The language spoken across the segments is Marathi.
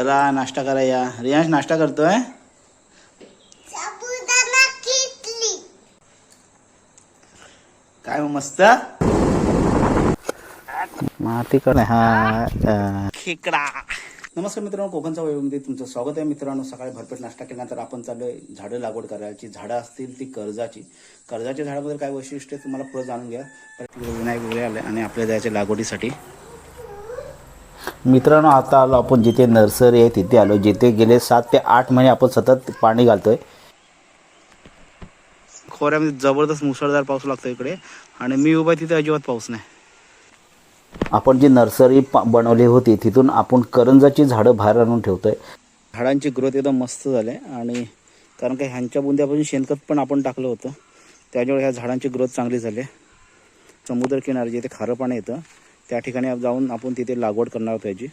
चला नाश्ता करा या रियांश नाश्ता करतोय? काय मस्त? मातीकडे हा खेकडा. नमस्कार मित्रांनो कोकणचा वैभवमध्ये तुमचं स्वागत आहे. मित्रांनो सकाळी भरपेट नाश्ता केल्यानंतर आपण चाललोय झाडं लागवड करायची. झाडं असतील ती कर्जाची. कर्जाच्या झाडाबद्दल काय वैशिष्ट्य आहे तुम्हाला पुढे जाणून घ्या. विनायक वगैरे आले आणि आपल्या जायच्या लागवडीसाठी मित्रांनो आता आलो आपण जिथे नर्सरी आहे तिथे आलो. जिथे गेले सात ते आठ महिने आपण सतत पाणी घालतोय. खोऱ्यामध्ये जबरदस्त मुसळधार पाऊस लागतो इकडे. आणि मी उभा तिथे अजिबात पाऊस नाही. आपण जी नर्सरी बनवली होती तिथून आपण करंजाची झाडं बाहेर आणून ठेवतोय. झाडांची ग्रोथ एकदम मस्त झाली आणि कारण का ह्यांच्या बुंद्यापासून शेणखत पण आपण टाकलं होतं. त्याच्यामुळे ह्या झाडांची ग्रोथ चांगली झाली. समुद्रकिनारी जिथे खारं पाणी येतं त्या ठिकाणी जाऊन आपण तिथे लागवड करणार आहोत याची.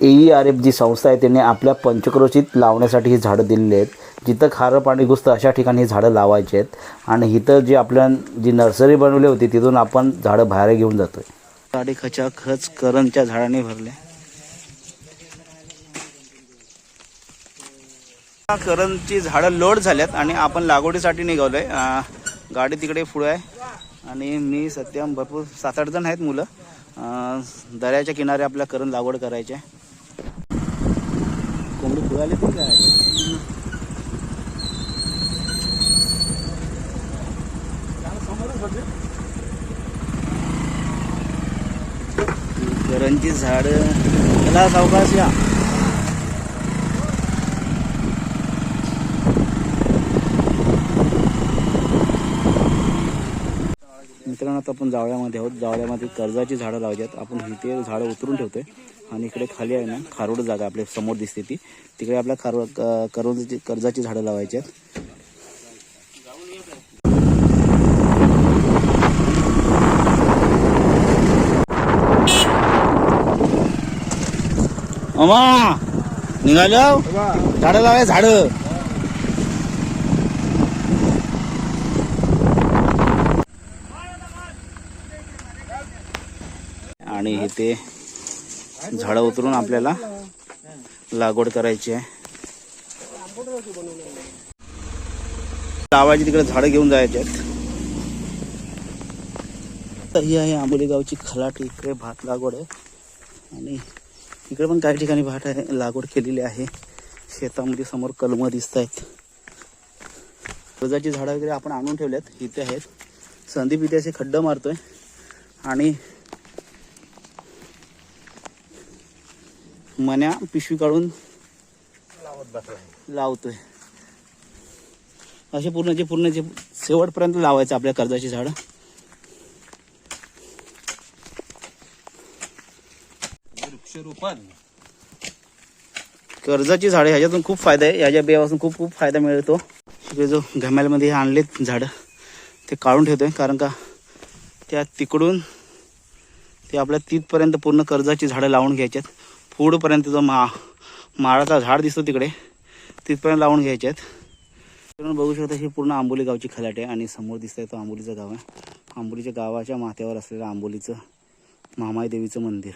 ए आर एफ जी संस्था आहे त्यांनी आपल्या पंचक्रोशीत लावण्यासाठी ही झाडं दिलेली आहेत. जिथं खारं पाणी घुसतं अशा ठिकाणी ही झाडं लावायची आहेत. आणि इथं जी आपल्या जी नर्सरी बनवली होती तिथून आपण झाडं बाहेर घेऊन जातोय. झाडे खचाखच करंजच्या झाडाने भरले करंजची झाडं लोड झाल्यात आणि आपण लागवडीसाठी निघालोय. अं, गाडी तिकडे पुढे आहे. आणि मी सध्या भरपूर सात आठ जण आहेत मुलं. दऱ्याच्या किनारे आपल्या करण लागवड करायची कोंबडी फुगायला ती काय? करंजी झाड. मला सावकाश या. मित्रांनो आता आपण जावळ्यामध्ये आहोत. जावळ्यामध्ये कर्जाची झाडं लावायची आहेत. आपण इथे झाडं उतरून ठेवतोय. आणि इकडे खाली आहे ना खारोड जागा आपल्यासमोर दिसते ती. तिकडे आपल्या खारो क- कर्जाची झाडं लावायची आहेत. अमा निघालो झाडं लावाय झाडं. आणि ते झाडं उतरून आपल्याला लागवड करायची आहे. लावायची तिकडे झाडं घेऊन जायचे आहेत. तर ही आहे आंबोली गावची खलाट. इकडे भात लागवड आहे. आणि इकडे पण काही ठिकाणी भात आहे. लागवड केलेली आहे. शेतामध्ये समोर कलमं दिसत आहेत. कर्जाची झाडं वगैरे आपण आणून ठेवल्यात. इथे आहेत. संदीप इथे असे खड्डं मारतोय. आणि मन्या पिशवी काढून लावतोय. असे पूर्णचे पूर्णचे शेवटपर्यंत लावायचं आपल्या कर्जाची झाडं. कर्जाची झाडे ह्याच्यातून खूप फायदा आहे. ह्याच्या बियापासून खूप खूप फायदा मिळतो. इकडे जो घम्यालमध्ये आणलेत झाडं ते काढून ठेवतोय. कारण का त्या तिकडून ते आपल्या तिथपर्यंत पूर्ण कर्जाची झाडं लावून घ्यायच्यात. पुढपर्यंत जो मा माळाचा झाड दिसतो तिकडे. तिथपर्यंत लावून घ्यायचे आहेत. बघू शकता ही पूर्ण आंबोली गावची खलाट आहे आणि समोर दिसतंय तो आंबोलीचं गाव आहे. आंबोलीच्या गावाच्या माथ्यावर असलेलं आंबोलीचं मामाई देवीचं मंदिर.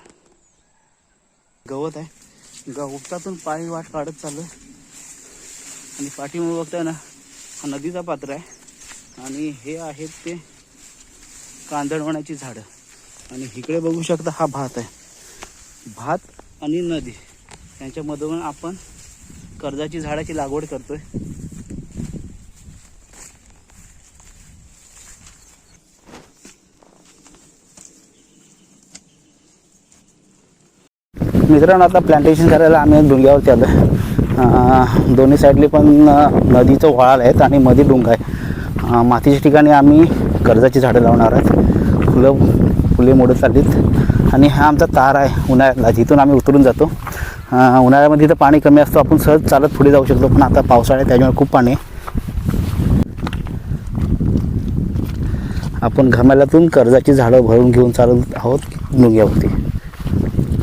गवत आहे. गवतातून पाणी वाट काढत चालू आणि पाठीमुळे बघताय ना हा नदीचा पात्र आहे. आणि हे आहेत ते कांदळवण्याची झाडं. आणि इकडे बघू शकता हा भात आहे. भात आणि नदी. यांच्यामधून आपण कर्जाची झाडाची लागवड करतोय. मित्रांनो आता प्लांटेशन करायला आम्ही डोंग्यावरती आलो आहे दोन्ही साईडली पण नदीचं वळाल आहेत आणि मध्ये डुंग आहे. मातीच्या ठिकाणी आम्ही कर्जाची झाडं लावणार आहोत. फुलं फुले मोडत चाललीत. आणि हा आमचा तार आहे उन्हाळ्याला जिथून आम्ही उतरून जातो. उन्हाळ्यामध्ये तर पाणी कमी असतो. आपण सहज चालत पुढे जाऊ शकतो. पण आता पावसाळ्यात त्याच्यामुळे खूप पाणी आहे. आपण घमाल्यातून कर्जाची झाडं भरून घेऊन चालत आहोत. डोंग्यावरती.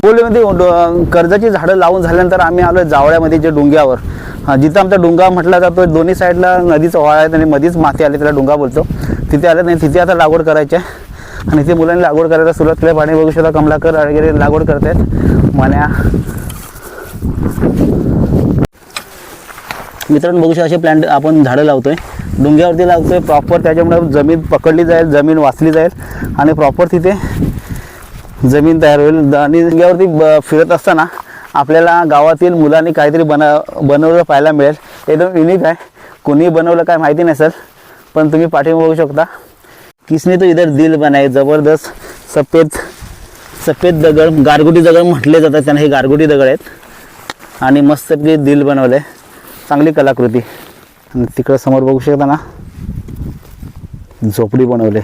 बोलीमध्ये डो- कर्जाची झाडं लावून झाल्यानंतर आम्ही आलो जावळ्यामध्ये जे डोंग्यावर. जिथं आमचा डोंगा म्हटला जातो दोन्ही साईडला नदीचा ओळा आहे आणि मध्येच माती आली त्याला डोंगा बोलतो. तिथे आले नाही तिथे आता लागवड करायची आहे. आणि ते मुलांनी लागवड करायला सुरुवात केली. पाणी बघू शकता कमलाकर वगैरे लागवड करतायत. मण्या मित्रांनो बघू शकता असे प्लांट आपण झाडं लावतोय. डोंग्यावरती लावतोय प्रॉपर त्याच्यामुळे जमीन पकडली जाईल जमीन वाचली जाईल आणि प्रॉपर तिथे जमीन तयार होईल. आणि डोंग्यावरती ब- फिरत असताना आपल्याला गावातील मुलांनी काहीतरी बना बनवलं पाहायला मिळेल. एकदम युनिक आहे. कोणी बनवलं काय माहिती नाही सर पण तुम्ही पाठिंबा बघू शकता. किसने तो इधर दिल बनाए? जबरदस्त सफेद सफेद दगड गारगुटी दगड म्हटले जातात त्यांना हे गारगुटी दगड आहेत. आणि मस्तपैकी दिल बनवलं आहे चांगली कलाकृती. आणि तिकडं समोर बघू शकता ना झोपडी बनवले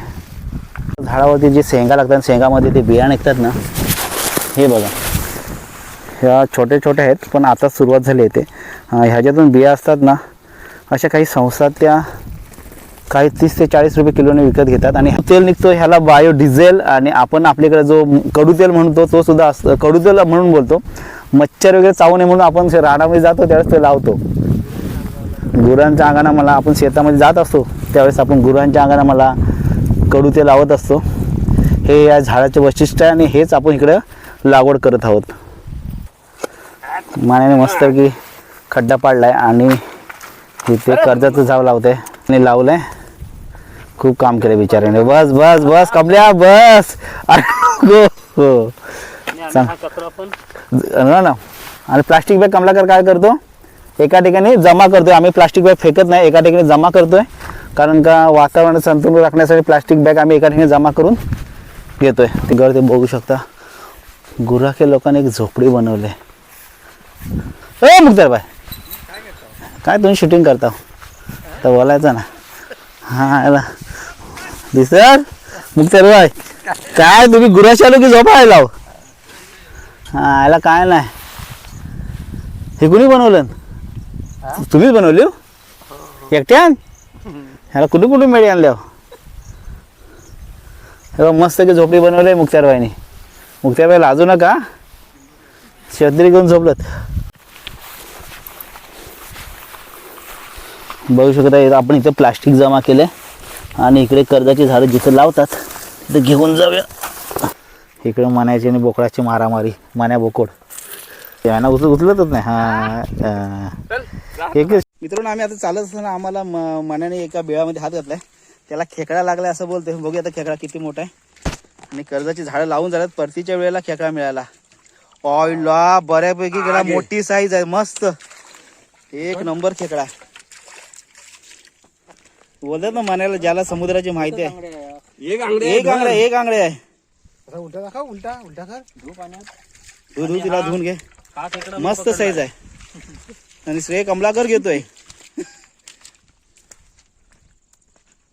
झाडावरती जे शेंगा लागतात शेंगामध्ये ते बिया निघतात ना हे बघा. ह्या छोटे छोटे आहेत पण आता सुरुवात झाली आहे ते. ह्याच्यातून बिया असतात ना अशा काही संस्था त्या काही तीस ते चाळीस रुपये किलोने विकत घेतात. आणि तेल निघतो ह्याला बायो डिझेल आणि आपण आपल्याकडे जो कडू तेल म्हणतो तो सुद्धा असतो कडू तेल म्हणून बोलतो. मच्छर वगैरे चावू नये म्हणून आपण रानामध्ये जातो त्यावेळेस ते लावतो. गुरांच्या अंगाना मला आपण शेतामध्ये जात असतो त्यावेळेस आपण गुरांच्या अंगाना मला कडू तेल लावत असतो. हे या झाडाचे वैशिष्ट्य आहे आणि हेच आपण इकडं लागवड करत आहोत. मानाने मस्त की खड्डा पाडलाय आणि इथे कर्जाचं झाव लावते आणि लावलं आहे खूप काम केलं बिचाऱ्याने. बस बस बस कमल्या बस. अरे हो. ना ना. आणि प्लास्टिक बॅग कमलाकर काय करतो? एका ठिकाणी जमा करतोय. आम्ही प्लास्टिक बॅग फेकत नाही. एका ठिकाणी जमा करतोय. कारण का वातावरण संतुलन राखण्यासाठी प्लास्टिक बॅग आम्ही एका ठिकाणी जमा करून घेतोय. तिकडे ते बघू शकता. गुराखे लोकांनी एक झोपडी बनवली. ए मुक्तार बाय काय तुम्ही शूटिंग करता? तर बोलायचं ना. हा दिसर मुक्तार बाय काय तुम्ही गुराशी आलो की झोपायला लाव? हा याला काय नाही. हे कुणी बनवलं? तुम्हीच बनवली हो? एकट्यान? ह्याला कुठून कुठून मेळी आणल्या हो? हे मस्त की झोपडी बनवली मुक्त्यारबाईने. मुक्त्यारबाई लाजू नका. शेतरी घेऊन झोपलत. बघू शकता इथं आपण इथं प्लास्टिक जमा केलं आणि इकडे कर्जाची झाडं जिथं लावतात तिथं घेऊन जाऊया. इकडे मण्याची आणि बोकडाची मारामारी मण्या बोकड. त्यांना उचल उचलतच नाही. हा एक मित्रांनो आम्ही आता चालत असताना आम्हाला म- मण्याने एका बिळामध्ये हात घातलाय. त्याला खेकडा लागलाय असं बोलतोय. बघूया आता खेकडा किती मोठा आहे. आणि कर्जाची झाडं लावून झाल्यात. परतीच्या वेळेला खेकडा मिळाला. ऑयला बऱ्यापैकी गेला मोठी साईज आहे. मस्त. एक नंबर खेकडा ना मनाला ज्याला समुद्राची माहिती आहे. एक आंगडे एक आंगडे एक आंगडे आहे. असा उलटा दाखव उलटा उलटा कर. धु धु तिला धुवून घे. मस्त साईज आहे. आणि श्रेय कमलाकर घेतोय.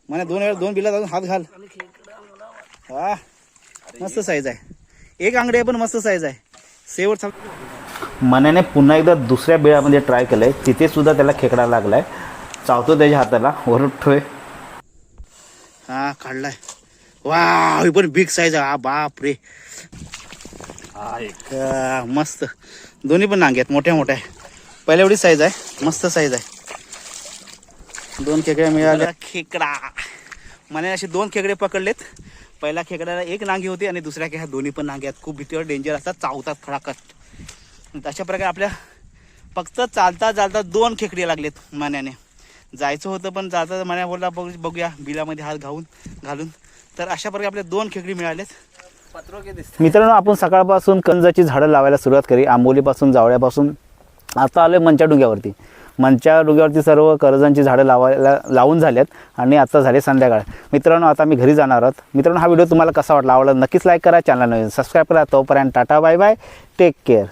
मला दोन वेळा दोन बिला हात घाल. हा मस्त साईज आहे. एक आंगडी आहे पण मस्त साईज आहे. शेवट मनाने पुन्हा एकदा दुसऱ्या बिळामध्ये ट्राय केलंय. तिथे सुद्धा त्याला खेकडा लागलाय. चावतो त्याच्या हाताला. ओरडतोय हा काढलाय. वा ही पण बिग साईज आहे. हा बाप रे. हा, मस्त. दोन्ही पण नांगे आहेत मोठ्या मोठ्या. आहे पहिल्या एवढी साईज आहे. मस्त साईज आहे. दोन खेकड्या मिळाल्या खेकडा. मला असे दोन खेकडे पकडलेत. पहिल्या खेकड्याला एक नांगी होती आणि दुसऱ्या खेळ्या दोन्ही पण नांगे आहेत. खूप भीतीवर डेंजर असतात चावतात खडाकत अशा प्रकारे आपल्या फक्त चालता चालता दोन खेकडे लागलेत मान्याने. जायचं होतं पण जाता मान्या बोलला बघ बघूया बिलामध्ये हात घालून घालून. तर अशा प्रकारे आपल्या दोन खेकडी मिळालेत. मित्रांनो आपण सकाळपासून कंजाची झाडं लावायला सुरुवात करी. आंबोलीपासून जावळ्यापासून. आता आलोय मंच्या डोंग्यावरती. मंच्या डोंग्यावरती सर्व कर्जांची झाडं लावायला लावून झाल्यात आणि आता झाले संध्याकाळ. मित्रांनो आता मी घरी जाणार आहोत. मित्रांनो हा व्हिडिओ तुम्हाला कसा वाटला आवडला नक्कीच लाईक करा चॅनल नवीन सबस्क्राईब करा. तोपर्यंत tata bye bye take care